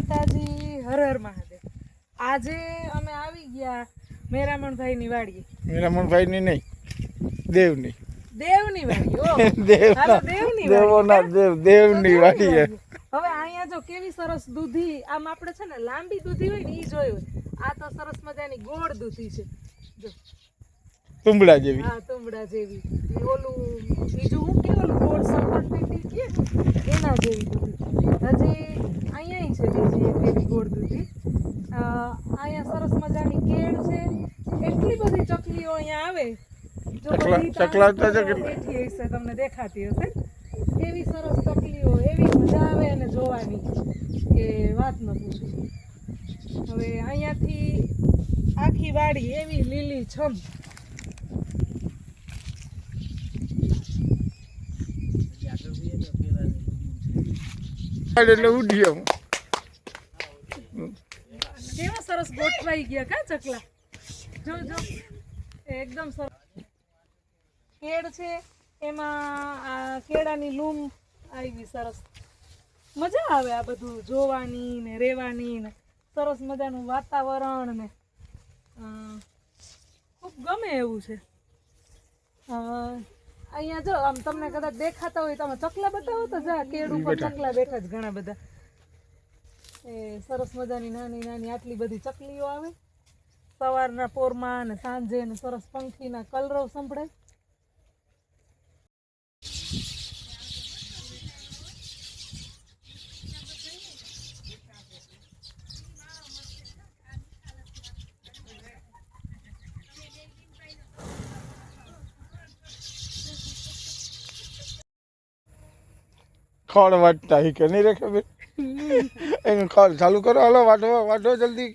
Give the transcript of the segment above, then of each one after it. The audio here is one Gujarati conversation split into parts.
માતાજી હર હર મહાદેવ. આજે અમે આવી ગયા મેરામણભાઈની વાડીએ. મીરામણભાઈ ની નહીં દેવની. દેવની વાડી દેવની દેવોના દેવ દેવની વાડી. હવે અહીંયા જો કેવી સરસ દૂધી આમ આપણે છે ને લાંબી દૂધી હોય ને એ જોયું આ તો સરસ મજાની ગોળ દૂધી છે. જો. તુંબડા જેવી. હા તુંબડા જેવી. ઓલું બીજું હું કે ઓલું ગોળ સંપર્ક કે એના જેવી હજી અહીંયા છે બીજી એક એવી ગોળ દૂધી. અહીંયા સરસ મજાની કેળ છે. એટલી બધી ચકલીઓ અહીંયા આવે. જો ચકલા- તો છે હશે તમને દેખાતી હશે એવી સરસ ચકલીઓ એવી મજા આવે અને જોવાની કે વાત ન પૂછો હવે અહીંયાથી આખી વાડી એવી લીલી છમ. એટલે ઉઠ્યો કેવા સરસ ગોઠવાઈ ગયા કા ચકલા? જો જો. એકદમ સરસ. કેળ છે, એમાં આ કેળાની લૂમ આવી સરસ. મજા આવે આ બધું જોવાની ને રહેવાની ને. સરસ મજાનું વાતાવરણ ને. ખૂબ ગમે એવું છે. અહીંયા જો આમ તમને કદાચ દેખાતા હોય તમે ચકલા બતાવો તો જા કેળ ઉપર ચકલા બેઠા જ ઘણા બધા. એ સરસ મજાની નાની નાની આટલી બધી ચકલીઓ આવે. સવારના પોરમાં અને સાંજે ને સરસ પંખીના કલરવ સંભળાય. ખડ વાટતા હી કે નહીં રે ખબર? એનું ખડ ચાલુ કરો હાલો વાટો વાટો જલ્દી.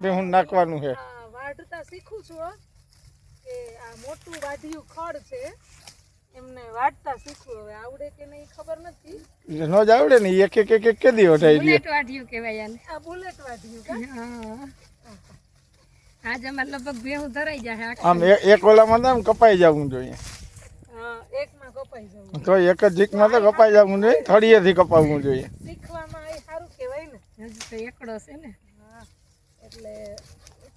બે હું નાખવાનું છે વાટતા શીખું છું કે આ મોટું વાઢિયું ખોળ છે એમને વાટતા શીખવું. હવે આવડે કે નહીં ખબર નથી. ન જ આવડે ને એક એક એક એક કેદી વટાઈ દે. વાઢિયું કહેવાય આને. આ બુલેટ વાઢિયું હા. આજ અમારે લગભગ ભેહું ધરાઈ જાય આમ એક ઓલામાં તો આમ કપાઈ જવું જોઈએ. તો એક જ જીકમાં તો કપાઈ જવું જોઈએ થળીએથી કપાવવું જોઈએ. શીખવામાં એ સારું કહેવાય ને. હજુ તો એકડો છે ને. એટલે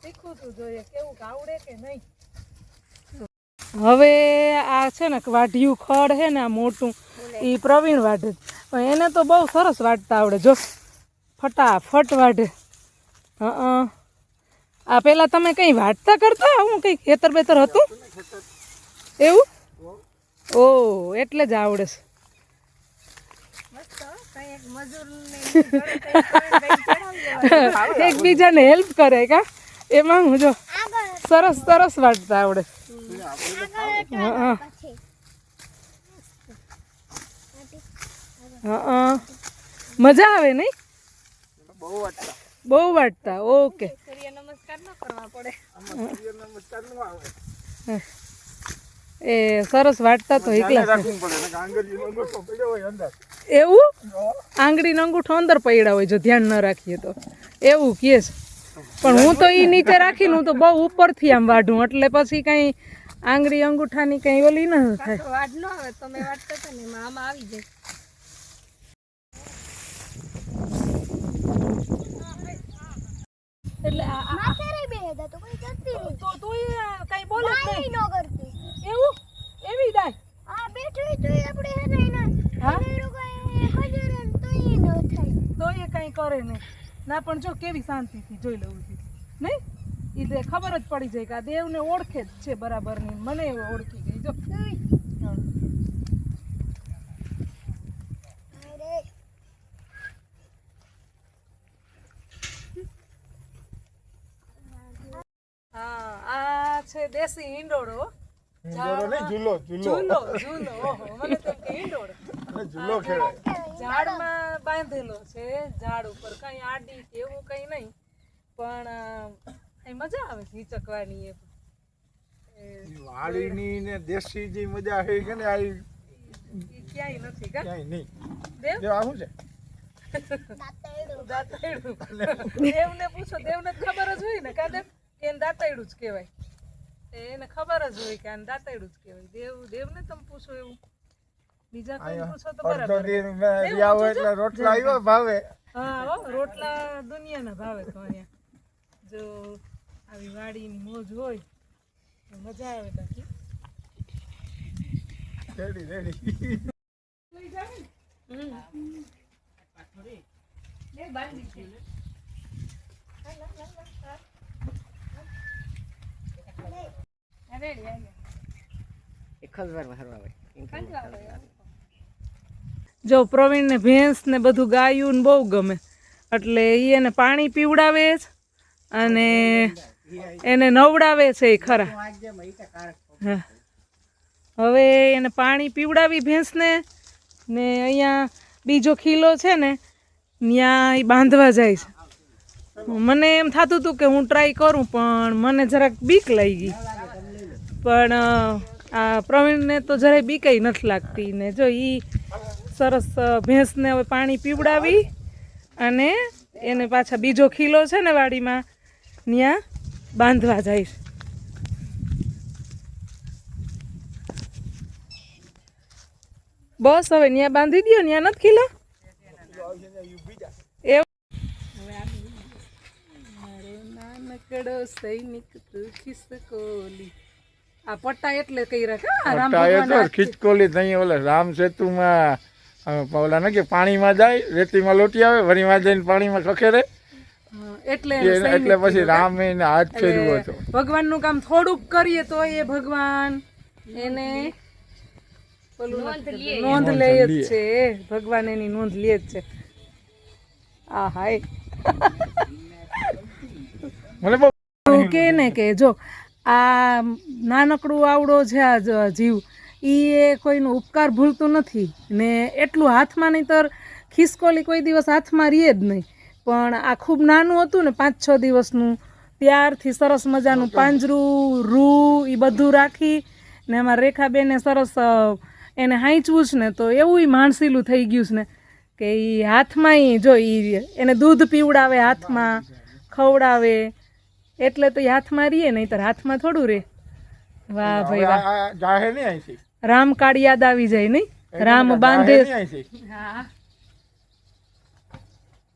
શીખવું તું જોઈએ કેવું કે આવડે કે નહીં. હવે આ છે ને વાઢિયું ખડ છે ને આ મોટું એ પ્રવીણ વાઢે. પણ એને તો બહુ સરસ વાટતા આવડે. જો ફટાફટ વાઢે. હં આ પહેલાં તમે કંઈ વાટતા કરતા? હું કંઈક ખેતર બેતર હતું? એવું? ઓ એટલે જ આવડે છે. એકબીજાને હેલ્પ કરે કા? એમાં હું જો સરસ સરસ વાટતા આવડે. હં. હં. મજા આવે નહીં બહુ વાટતા. ઓકે. નમસ્કાર ન કરવા પડે. એ સરસ વાટતા તો એકલા. એવું? આંગળીનો અંગૂઠો અંદર પડ્યા હોય જો ધ્યાન ન રાખીએ તો. એવું કહે છે. પણ હું તો એ નીચે રાખીને હું તો બહુ ઉપરથી આમ વાઢું. એટલે પછી કાંઈ આંગળી અંગૂઠાની કઈ ઓલી ન થાય. વાડ ન આવે તમે વાટતા હતા ને એમાં આવી જાય. એટલે આ- તો તું કઈ બોલે જ નહીં. એવું? એવી દાય? આ હા તો એ કઈ કરે નહીં ના પણ જો કેવી શાંતિથી જોઈ લઉં છું નહીં? ઈ દે ખબર જ પડી જાય કે આ દેવને ઓળખે જ છે બરાબરની મને ઓળખી ગઈ. જો. હા. આ છે દેશી હિંડોળો નહીં ઝૂલો ઝૂલો. ઝૂલો ઝૂલો ઓહો મને તો કે હિંડોળો ઝૂલો ખેલાય ઝાડમાં બાંધેલો છે ઝાડ ઉપર કઈ આડી કે એવું કઈ નહીં પણ એ મજા આવે છે હિચકવાની એ વાડીની ને દેશી જે મજા છે કે ને આ ક્યાંય નથી કા? ક્યાંય નહીં. દેવ? આ શું છે? દાંતરડું દેવને પૂછો દેવને તો ખબર જ હોય ને કાદે કે એને દાંતરડું જ કહેવાય. એને ખબર જ હોય કે આને દાંતેડું જ કહેવાય. દેવ દેવને તમે પૂછો એવું. બીજા કોઈ પૂછો તો બરાબર. એટલે રોટલા આવ્યો ભાવે. હા હો રોટલા દુનિયાના ભાવે તો અહીંયા. જો આવી વાડીની મોજ હોય તો મજા આવે બાકી રેડી રેડી. જો પ્રવીણને ભેંસ ને બધું ગાયું ને બહુ ગમે. એટલે ઈ એને પાણી પીવડાવે છે અને એને નવડાવે છે એ ખરા. હવે એને પાણી પીવડાવી ભેંસને ને અહીંયા બીજો ખીલો છે ને ત્યાં એ બાંધવા જાય છે. મને એમ થતું હતું કે હું ટ્રાય કરું પણ મને જરાક બીક લાગી. પણ આ પ્રવીણને તો જરાય બીકાઈ નથી લાગતી ને. જો એ સરસ ભેંસને હવે પાણી પીવડાવી અને એને પાછા બીજો ખીલો છે ને વાડીમાં ત્યાં બાંધવા જાય. બસ હવે ત્યાં બાંધી દો ત્યાં નથી ખીલો? નાનકડો સૈનિક તું ખિસકોલી. આ પટ્ટા એટલે કર્યા કા રામ ટાયર ભગવાન તો ખીચકોલી થઈ ઓલે રામ સેતુમાં ઓલા ને કે પાણીમાં જાય રેતીમાં લોટી આવે વરીમાં જઈને પાણીમાં ખખેરે એટલે પછી રામે એને હાથ ફેરવ્યો હતો. ભગવાનનું કામ થોડુંક કરીએ તો એ ભગવાન એને. નોંધ લે જ છે ભગવાન એની નોંધ લે જ છે. આ હાય. મને કે ને કે જો આ નાનકડું આવડો છે આ જ- જીવ એ કોઈનો ઉપકાર ભૂલતું નથી. ને એટલું હાથમાં નહીંતર ખિસકોલી કોઈ દિવસ હાથમાં રહીએ જ નહીં. પણ આ ખૂબ નાનું હતું ને પાંચ છ દિવસનું ત્યારથી સરસ મજાનું પાંજરું રૂ એ બધું રાખી ને એમાં રેખાબેને સરસ એને હાંચવું છે ને તો એવું માણસીલું થઈ ગયું છે ને કે એ હાથમાં જો એ એને દૂધ પીવડાવે હાથમાં ખવડાવે એટલે તો હાથમાં રહીએ નહીં તો હાથમાં થોડું રે. વાહ ભાઈ વાહ. જાહે નહીં અહીંથી રામ કાળ યાદ આવી જાય નહીં? રામ બાંધે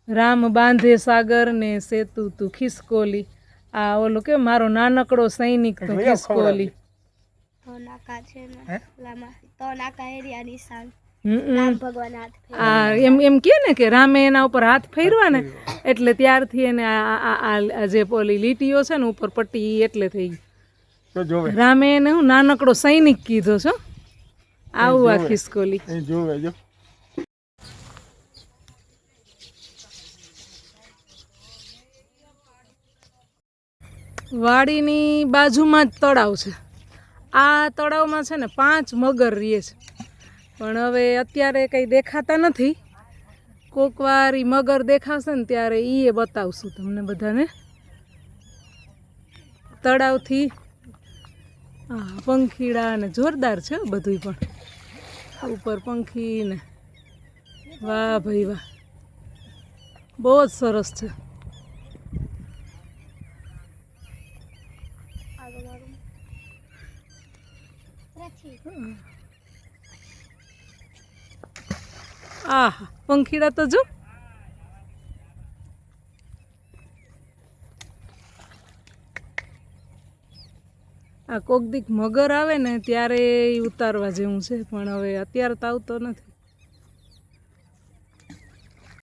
રામ બાંધે સાગર ને સેતુ તું ખિસકોલી. આ ઓલું કે મારો નાનકડો સૈનિક તું ખિસકોલી. તો નાકા છે ને તો નાકા એરિયા નિશાન એમ એમ કે ને કે રામે એના ઉપર હાથ ફેરવા. ને એટલે ત્યારથી એને આ આ- આ આ જે પોલી લીટીઓ છે ને ઉપર પટ્ટી એટલે થઈ રામે એને હું નાનકડો સૈનિક કીધો છો? આવું આ ખિસકોલી. જોવે જો. વાડીની બાજુમાં જ તળાવ છે. આ તળાવમાં છે ને પાંચ મગર રીએ છે. પણ હવે અત્યારે કંઈ દેખાતા નથી. કોક વાર ઈ મગર દેખાશે ને ત્યારે એ બતાવશું તમને બધાને. તળાવથી હા પંખીડા ને જોરદાર છે બધું પણ. ઉપર પંખી ને વાહ ભાઈ વાહ. બહુ જ સરસ છે. આહા, પંખીડા તો જો. આ કોક દીક મગર આવે ને ત્યારે ઉતારવા જેવું છે, પણ હવે અત્યારે તો આવતો નથી.